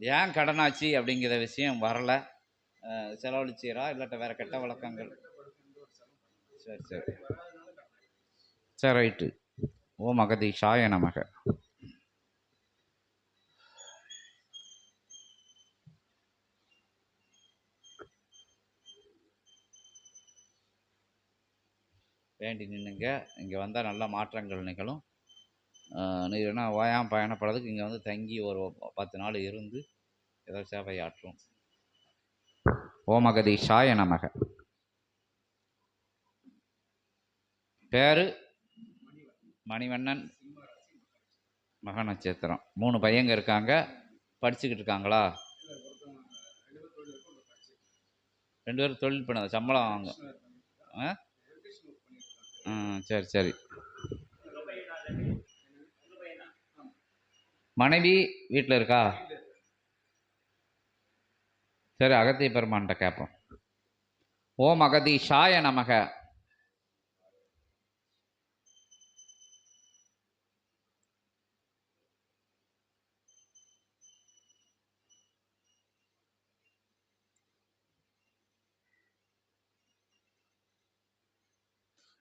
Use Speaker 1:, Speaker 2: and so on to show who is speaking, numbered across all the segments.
Speaker 1: ஏன் கடனாச்சு அப்படிங்கிற விஷயம் வரல. செலவழிச்சீரா இல்லாட்ட வேற கெட்ட வழக்கங்கள். சரி சரி. சரி ரைட்டு. ஓ மகதீஷாய நமக. வேண்டி நின்னுங்க. இங்கே வந்தால் நல்ல மாற்றங்கள் நிகழும். அஹ் நீ என்ன பயணப்படுறதுக்கு இங்கே வந்து தங்கி ஒரு பத்து நாள் இருந்து ஏதோ சேவையாற்றும் ஓமகதீஷாய நமக. பேரு மணிவண்ணன். மக நட்சத்திரம். மூணு பையங்க இருக்காங்க. படிச்சுக்கிட்டு இருக்காங்களா? ரெண்டு பேரும் தொழில் பண்ண சம்பளம் வாங்க. ஆ சரி சரி. மனைவி வீட்டில் இருக்கா? சரி அகத்திய பெருமான்கிட்ட கேட்போம் ஓம் அகதி சாய நமக.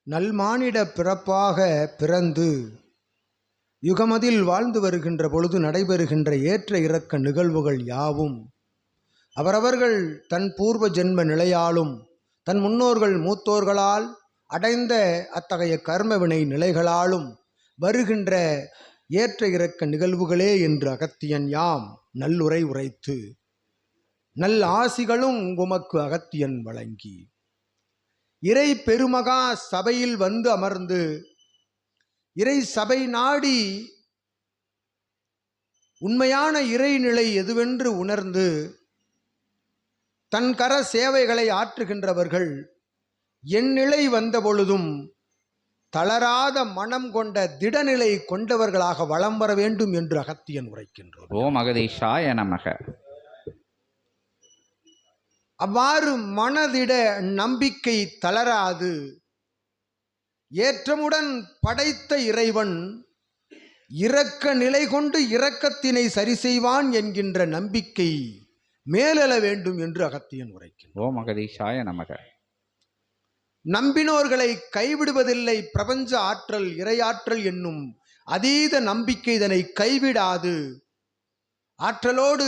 Speaker 2: நல்மானிட பிறப்பாக பிறந்து யுகமதில் வாழ்ந்து வருகின்ற பொழுது நடைபெறுகின்ற ஏற்ற இறக்க நிகழ்வுகள் யாவும்? அவரவர்கள் தன் பூர்வ ஜென்ம நிலையாலும் தன் முன்னோர்கள் மூத்தோர்களால் அடைந்த அத்தகைய கர்மவினை நிலைகளாலும் வருகின்ற ஏற்ற இறக்க நிகழ்வுகளே என்று அகத்தியன் யாம் நல்லுரை உரைத்து நல் ஆசிகளும் உமக்கு அகத்தியன் வழங்கி. இறை பெருமகா சபையில் வந்து அமர்ந்து இறை சபை நாடி உண்மையான இறைநிலை எதுவென்று உணர்ந்து தன் கர சேவைகளை ஆற்றுகின்றவர்கள் என் நிலை வந்த பொழுதும் தளராத மனம் கொண்ட திடநிலை கொண்டவர்களாக வலம் வர வேண்டும் என்று அகத்தியன் உரைக்கின்றோம்
Speaker 1: ஓம் அகதீஷாய நமக.
Speaker 2: அவ்வாறு மனதிட நம்பிக்கை தளராது. ஏற்றமுடன் படைத்த இறைவன் இரக்க நிலை கொண்டு இரக்கத்தினை சரி செய்வான் என்கின்ற நம்பிக்கை மேலெழ வேண்டும் என்று அகத்தியன் உரைக்கின்றான்.
Speaker 1: ஓம் அகதீஷாய நமக.
Speaker 2: நம்பினோர்களை கைவிடுவதில்லை பிரபஞ்ச ஆற்றல் இறையாற்றல் என்னும் அதீத நம்பிக்கை இதனை கைவிடாது. ஆற்றலோடு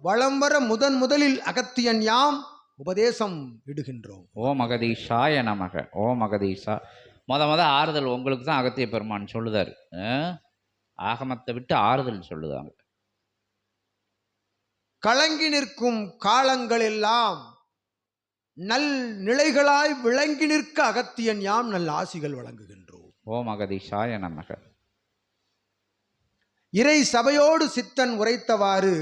Speaker 2: வளம் வர முதன் முதலில் அகத்தியன் யாம்? உபதேசம் இடுகின்றோம்.
Speaker 1: ஓம் அகதீஷாய நமக. ஓம் அகதீஷா மொத மொத ஆறுதல் உங்களுக்கு தான் அகத்திய பெருமான் சொல்லுதாரு? ஆகமத்தை விட்டு ஆறுதல் சொல்லுதாங்க.
Speaker 2: கலங்கி நிற்கும் காலங்கள் எல்லாம் நல் நிலைகளாய் விளங்கி நிற்க அகத்தியன் யாம் நல் ஆசிகள் வழங்குகின்றோம்.
Speaker 1: ஓம் அகதீஷாய நமக.
Speaker 2: இறை சபையோடு சித்தன் உரைத்தவாறு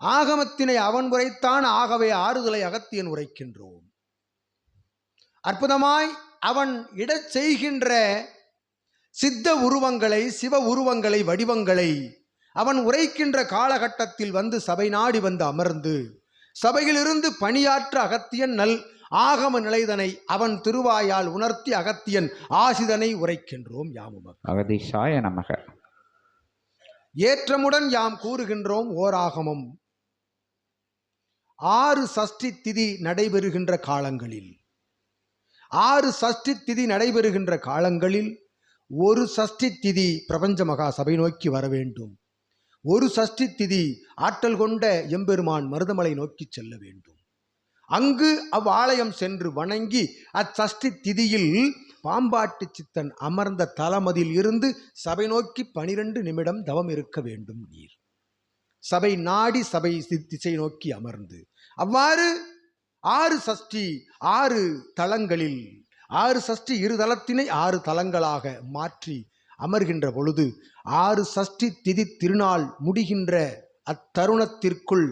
Speaker 2: ஆகமத்தினை அவன் உரைத்தான் ஆகவே ஆறுதலை அகத்தியன் உரைக்கின்றோம். அற்புதமாய் அவன் இடச் செய்கின்ற சித்த உருவங்களை சிவ உருவங்களை வடிவங்களை அவன் உரைக்கின்ற காலகட்டத்தில் வந்து சபை நாடி வந்து அமர்ந்து சபையிலிருந்து பணியாற்ற அகத்தியன் நல் ஆகம நிலைதனை அவன் திருவாயால் உணர்த்தி அகத்தியன் ஆசிதனை உரைக்கின்றோம் யாமுமர்
Speaker 1: அகதீஷாய நமக.
Speaker 2: ஏற்றமுடன் யாம் கூறுகின்றோம் ஓராகமம். ஆறு சஷ்டி திதி நடைபெறுகின்ற காலங்களில் ஆறு சஷ்டி திதி நடைபெறுகின்ற காலங்களில் ஒரு சஷ்டி திதி பிரபஞ்ச மகா சபை நோக்கி வர வேண்டும். ஒரு சஷ்டி திதி ஆற்றல் கொண்ட எம்பெருமான் மருதமலை நோக்கி செல்ல வேண்டும். அங்கு அவ்வாலயம் சென்று வணங்கி அச்சஷ்டி திதியில் பாம்பாட்டு சித்தன் அமர்ந்த தலமதில் இருந்து சபை நோக்கி பனிரெண்டு நிமிடம் தவம் இருக்க வேண்டும் நீர். சபை நாடி சபை திசை நோக்கி அமர்ந்து. அவ்வாறு ஆறு சஷ்டி ஆறு தலங்களில் ஆறு சஷ்டி இரு தலத்தினை ஆறு தலங்களாக மாற்றி அமர்கின்ற பொழுது ஆறு சஷ்டி திதி திருநாள் முடிகின்ற அத்தருணத்திற்குள்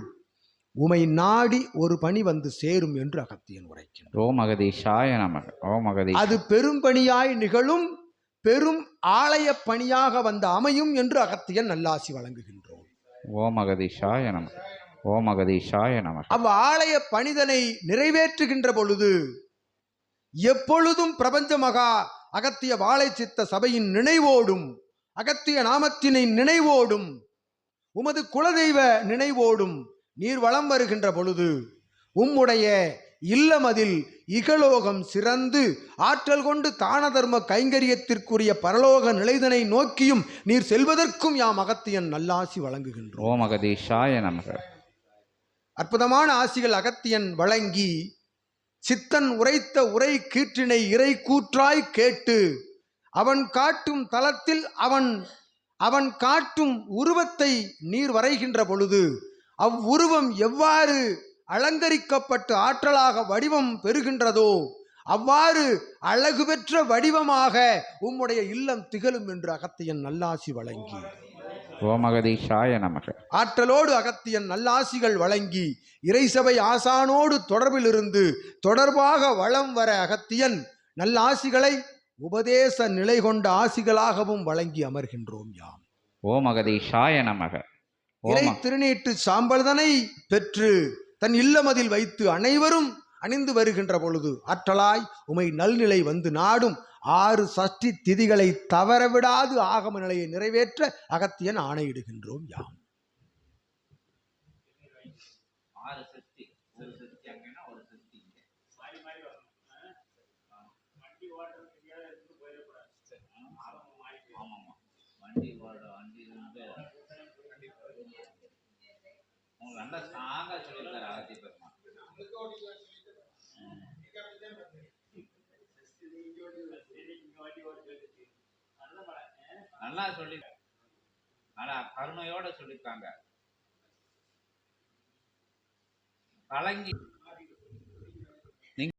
Speaker 2: உமை நாடி ஒரு பணி வந்து சேரும் என்று அகத்தியன் உரைக்கின்றார்
Speaker 1: ஓம் அகதீஷாய நமக. ஓம் அகதீஷ்
Speaker 2: அது பெரும் பணியாய் நிகழும் பெரும் ஆலய பணியாக வந்து அமையும் என்று அகத்தியன் நல்லாசி வழங்குகின்றோம்.
Speaker 1: ஓம் அகதீஷாய நமக. ஓம் அகதீஷாய நமக.
Speaker 2: அவ் ஆலய பணிதனை நிறைவேற்றுகின்ற பொழுது எப்பொழுதும் பிரபஞ்ச மகா அகத்திய வாழை சித்த சபையின் நினைவோடும் அகத்திய நாமத்தினை நினைவோடும் உமது குலதெய்வ நினைவோடும் நீர் வலம் வருகின்ற பொழுது உம்முடைய இல்லமதில் இகலோகம் சிறந்து ஆற்றல் கொண்டு தான தர்ம கைங்கரியத்திற்குரிய பரலோக நிலைதனை நோக்கியும் நீர் செல்வதற்கும் யாம் அகத்தியன் நல்லாசி வழங்குகின்றோம்.
Speaker 1: ஓம் அகதீஷாய நமக.
Speaker 2: அற்புதமான ஆசிகள் அகத்தியன் வழங்கி சித்தன் உரைத்த உரை கீற்றினை இறை கூற்றாய் கேட்டு அவன் காட்டும் தலத்தில் அவன் அவன் காட்டும் உருவத்தை நீர் வரைகின்ற பொழுது அவ்வுருவம் எவ்வாறு அலங்கரிக்கப்பட்டு ஆற்றலாக வடிவம் பெறுகின்றதோ அவ்வாறு அழகு பெற்ற வடிவமாக உம்முடைய இல்லம் திகழும் என்று அகத்தியன் நல்லாசி வழங்கி.
Speaker 1: ஓம் அகதீஷாய நமக.
Speaker 2: ஆற்றலோடு அகத்தியன் நல்லாசிகள் வழங்கி இறைசபை ஆசானோடு தொடர்பில் இருந்து தொடர்பாக வளம் வர அகத்தியன் நல்லாசிகளை உபதேச நிலை கொண்ட ஆசிகளாகவும் வழங்கி அமர்கின்றோம் யாம்.
Speaker 1: ஓம் அகதீஷாய நமக.
Speaker 2: இறை திருநீட்டு சாம்பல்தனை பெற்று தன் இல்லமதில் வைத்து அனைவரும் அணிந்து வருகின்ற பொழுது ஆற்றலாய் உமை நல்நிலை வந்து நாடும். ஆறு சஷ்டி திதிகளை தவறவிடாது ஆகம நிலையை நிறைவேற்ற அகத்தியன் ஆணையிடுகின்றோம் யாம்.
Speaker 1: ஆறு சக்தி ஒரு சக்தி அங்கன்னா ஒரு சக்தி ஆமாம்மா வண்டி ஓட வண்டி வந்து அவங்க நல்லா ஸ்ட்ராங்காக சொல்லியிருக்காரு அகத்தி பெருமான் நல்லா சொல்லி நல்லா கருணையோட சொல்லியிருக்காங்க. கலங்கி